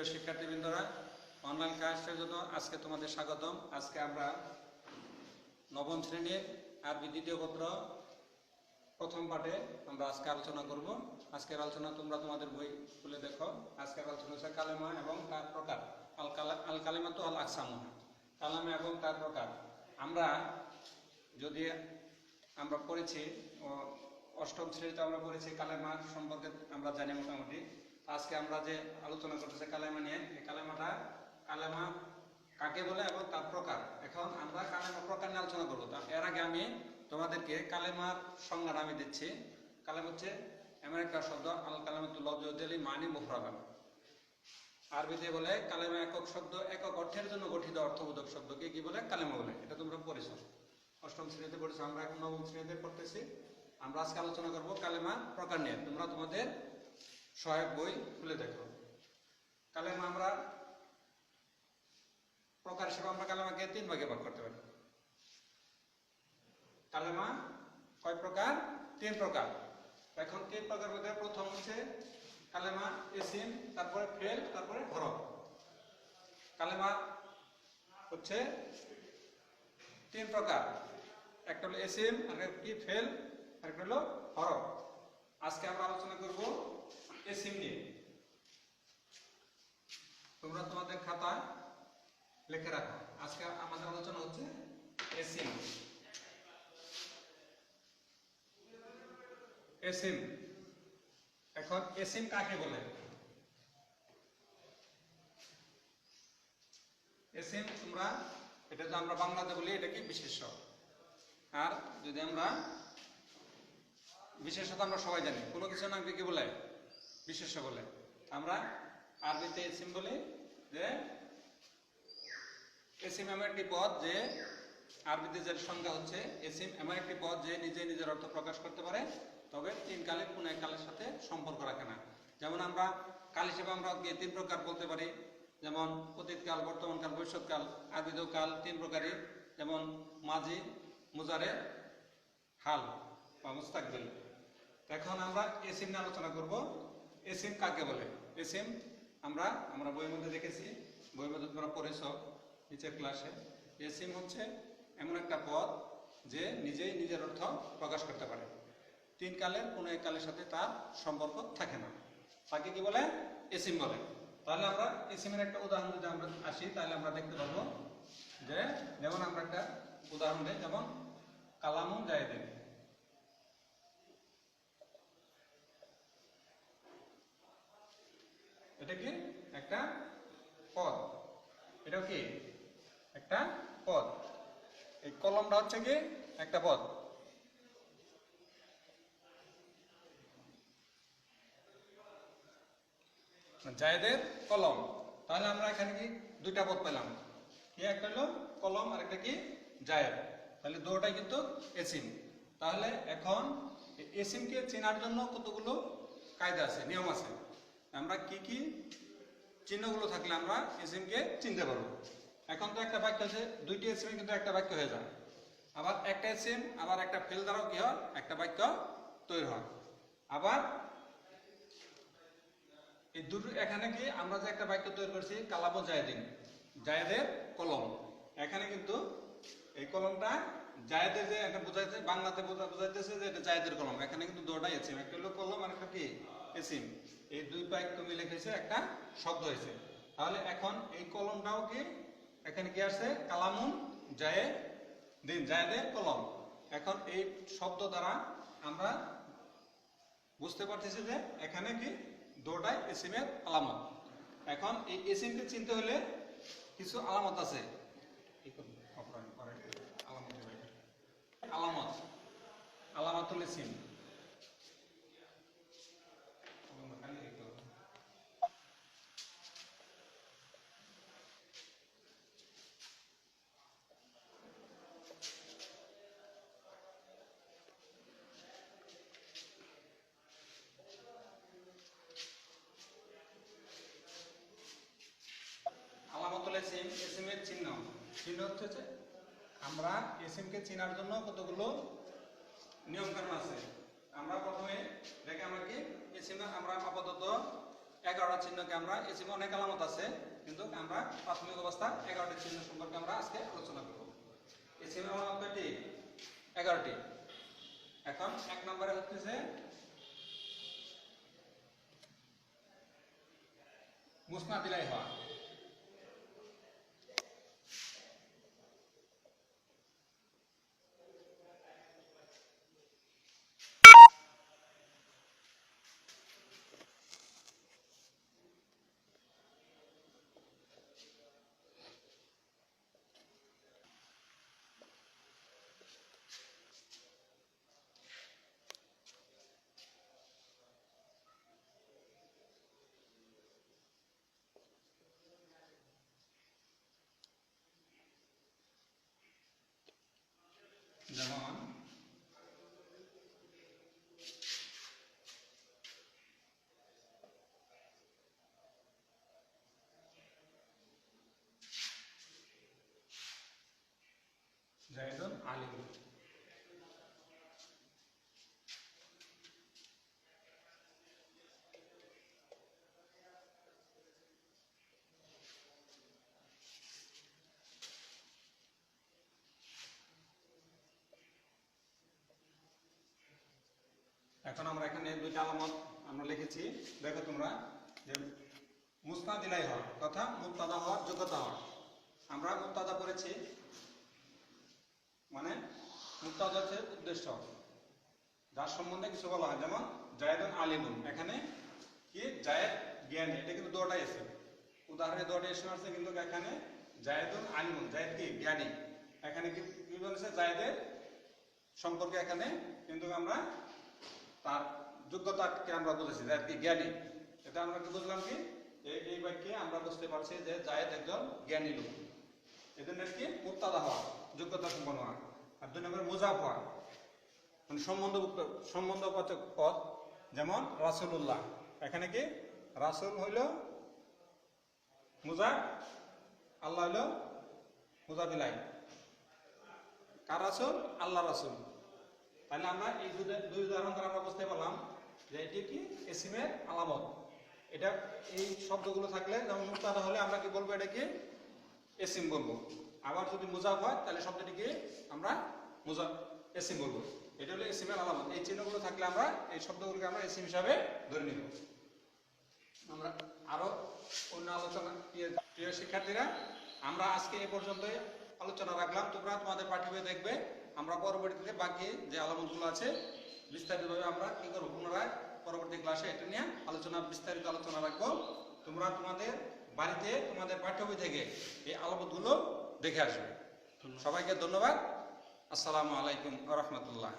প্রিয় শিক্ষার্থীবৃন্দরা অনলাইন ক্লাসের জন্য আজকে তোমাদের স্বাগতম। আজকে আমরা নবম শ্রেণির আরবি দ্বিতীয় পত্র প্রথম পাঠে আমরা আজকে আলোচনা করব। আজকের আলোচনা তোমরা তোমাদের বই খুলে দেখো। আজকের আলোচনা হচ্ছে কালেমা এবং তার প্রকার। আল আল কালেমা তো আল আকসাম। কালামা এবং তার প্রকার। আমরা যদি আমরা পড়েছি অষ্টম শ্রেণীতে আমরা পড়েছি কালেমা সম্পর্কে আমরা জানি মোটামুটি। আজকে আমরা যে আলোচনা করতেছি কালেমা নিয়ে, এই কালেমাটা কালেমা কাকে বলে এবং তার প্রকার? এখন আমরা কালেমা প্রকার নিয়ে আলোচনা করব। এর আগে আমি তোমাদেরকে কালেমার সংজ্ঞাটা আমি দিচ্ছি। কালেম হচ্ছে এমন একটা শব্দ, আল কালেমাতুল লব্জলি মানি মুফরাদান আরবিতে বলে কালেমা একক শব্দ, একক অর্থের জন্য গঠিত অর্থবোধক শব্দকে কি বলে? কালেমা বলে। এটা তোমরা পড়েছো। অষ্টম শ্রেণীতে পড়েছো, আমরা এখন নবম শ্রেণীতে পড়তেছি। আমরা আজকে আলোচনা করব কালেমা প্রকার নিয়ে। তোমরা তোমাদের সহায়ক বই খুলে দেখো। কালেমা আমরা প্রকার হিসেবে আমরা কালেমাকে তিন ভাগে ভাগ করতে পারি। কালেমা কয় প্রকার? তিন প্রকার। এখন তিন প্রকার মধ্যে প্রথম হচ্ছে কালেমা এসিম, তারপরে ফেল, তারপরে হরফ। কালেমা হচ্ছে তিন প্রকার। একটা হলো এসিম আর কি? ফেল আর একটা হলো হরফ। আজকে আমরা আলোচনা করব এসিম নিয়ে। তোমরা তোমাদের খাতা লিখে রাখো। আজকে আমাদের আলোচনা হচ্ছে এসিম এসিম এখন এসিম কাকে বলে? এসিম তোমরা, এটা যে আমরা বাংলাতে বলি, এটা কি বিশেষ্য? আর যদি আমরা বিশেষত আমরা সবাই জানি, কোনো কিছু নাম কি বলে? বিশেষ্য বলে আমরা আরবিতে এসিম বলি যে এসিম এমন একটি পদ যে, আরবিতে যে সংজ্ঞা হচ্ছে এসিম এমন একটি পদ যে নিজে নিজের অর্থ প্রকাশ করতে পারে, তবে তিন কালে কোন এক কালের সাথে সম্পর্ক রাখে না। যেমন আমরা কাল হিসেবে আমরা তিন প্রকার বলতে পারি, যেমন অতীতকাল, বর্তমানকাল, ভবিষ্যৎকাল আরবিতেও কাল তিন প্রকারই, যেমন মাঝি মুজারে হাল বা মুস্তাকবিল। এখন আমরা এসিম নিয়ে আলোচনা করব। এসিম কাকে বলে? এসিম আমরা আমরা বইয়ের মধ্যে দেখেছি। বইয়ের মধ্যে তোমরা পড়েছ নিচের ক্লাসে এসিম হচ্ছে এমন একটা পদ যে নিজেই নিজের অর্থ প্রকাশ করতে পারে। তিন কালের, কোনো এক কালের সাথে তার সম্পর্ক থাকে না। তাকে কি বলে? এসিম বলে। তাহলে আমরা এসিমের একটা উদাহরণ যদি আমরা আসি, তাহলে আমরা দেখতে পাবো যে, যেমন আমরা একটা উদাহরণ দিই, যেমন কালামু জায়দিন। এটা কি? একটা পদ। এটা কি? একটা পদ। এই কলমটা হচ্ছে কি? একটা পদ। জায়েদের কলম। তাহলে আমরা এখানে কি? দুইটা পদ পেলাম। কি একটা হলো? কলম, আর একটা কি? জায়েদ। তাহলে দুটোটাই কিন্তু এসিম। তাহলে এখন এসিমকে চেনার জন্য কতগুলো কায়দা আছে, নিয়ম আছে? আমরা কি কি চিহ্নগুলো থাকলে আমরা এসিমকে চিনতে পারব? এখন তো একটা বাক্য আছে, দুইটি এসিমে কিন্তু একটা বাক্য হয়ে যায়। আবার একটা এসিম আবার একটা ফেল দ্বারাও কি হয়? একটা বাক্য তৈরি হয়। আবার এই দুটো, এখানে কি আমরা যে একটা বাক্য তৈরি করছি কালাবো জায়দিন, জায়েদের কলম। এখানে কিন্তু এই কলমটা জায়েদের যে একটা বোঝাইছে, বাংলাতে বোঝা বোঝাইতেছে যে এটা জায়েদের কলম। এখানে কিন্তু দুটাই এসিম একটা হলো কলম আর একটা কি? এসিম, এই দুই বাক্য মিলে গেছে একটা শব্দ হয়েছে তাহলে এখন এই কলমটাও কি? এখানে কি আসছে? কালামুন জায়ে দিন জায়েদের কলম। এখন এই শব্দ দ্বারা আমরা বুঝতে পারতেছি যে এখানে কি? দুটাই এসিমের আলামত। এখন এই এসিমকে চিনতে হলে কিছু আলামত আছে। আলামত। আলামত। আলামাতুল এসিম আলামতুল এসিমের চিহ্ন। চিহ্ন হচ্ছে আমরা এসিমকে চেনার জন্য কতগুলো নিয়ম কানুন আছে। আমরা প্রথমে দেখে আমরা কি এসিম আমরা আপাতত এগারোটা চিহ্নকে আমরা এসিমে অনেক আলামত আছে, কিন্তু আমরা প্রাথমিক অবস্থা এগারোটি চিহ্ন সম্পর্কে আমরা আজকে আলোচনা করব। এসিমের আলামত কয়টি এগারোটি। এখন এক নম্বরে হচ্ছে মুসনা দিলাই হওয়া যেমন জায়দুন আলিম এখন আমরা এখানে দুইটা আলামত আমরা লিখেছি। দেখো তোমরা যে মুস্তা দিলাই হওয়া তথা মুক্তাদা হওয়ার যোগ্যতা হওয়া আমরা মুক্তাদা করেছি মানে মুক্তাদা হচ্ছে উদ্দেশ্য। যার সম্বন্ধে কিছু বলা হয়। যেমন জায়দুন আলিমুন। এখানে কি? জায়েদ জ্ঞানী। এটা কিন্তু দুটাই আছে। উদাহরণে দুটা এসে আসছে কিন্তু এখানে জায়দুন আলিমুন। জায়েদ কি? জ্ঞানী। এখানে কি বলেছে? জায়েদের সম্পর্কে এখানে কিন্তু আমরা তার যোগ্যতাকে আমরা বুঝেছি জায়েদ কি জ্ঞানী। এটা আমরা কি বুঝলাম কি? এই বাক্যে আমরা বুঝতে পারছি যে জায়েদ একজন জ্ঞানী লোক। এজন্য কি মুক্তাদা হওয়া যোগ্যতা সম্পন্ন হওয়া। আর দুই নম্বরে মুজাফ হওয়া। মানে সম্বন্ধ সম্বন্ধবাচক পদ যেমন রাসূলুল্লাহ। এখানে কি? রাসূল হইল মুজা আল্লাহ হইল মুজাবিলাই কার রাসূল? আল্লাহ রাসূল। তাহলে আমরা এই দুই উদাহরণ দ্বারা আমরা বুঝতে পারলাম যে এটি কি? এসিমের আলামত। এটা এই শব্দগুলো থাকলে যেমন মুক্তাদা হলে আমরা কি বলব এটা কি? এসিম বলব। আবার যদি মুজাফ হয়, তাহলে শব্দটিকে আমরা মুজা এসিম বলব। এটা হলো এসিমের আলামত। এই চিহ্নগুলো থাকলে আমরা এই শব্দগুলোকে আমরা এসিম হিসাবে ধরে নিব। আমরা আরও অন্য আলোচনা প্রিয় শিক্ষার্থীরা, আমরা আজকে এ পর্যন্তই আলোচনা রাখলাম। তোমরা তোমাদের পাঠ্য দেখবে। আমরা পরবর্তীতে বাকি যে আলামতগুলো আছে বিস্তারিতভাবে আমরা কি করব? পুনরায় পরবর্তী ক্লাসে এটা নিয়ে আলোচনা বিস্তারিত আলোচনা রাখব। তোমরা তোমাদের বাড়িতে তোমাদের পাঠ্য বই থেকে এই আলামতগুলো দেখে আসবে। সবাইকে ধন্যবাদ। আসসালামু আলাইকুম রহমতুল্লাহ।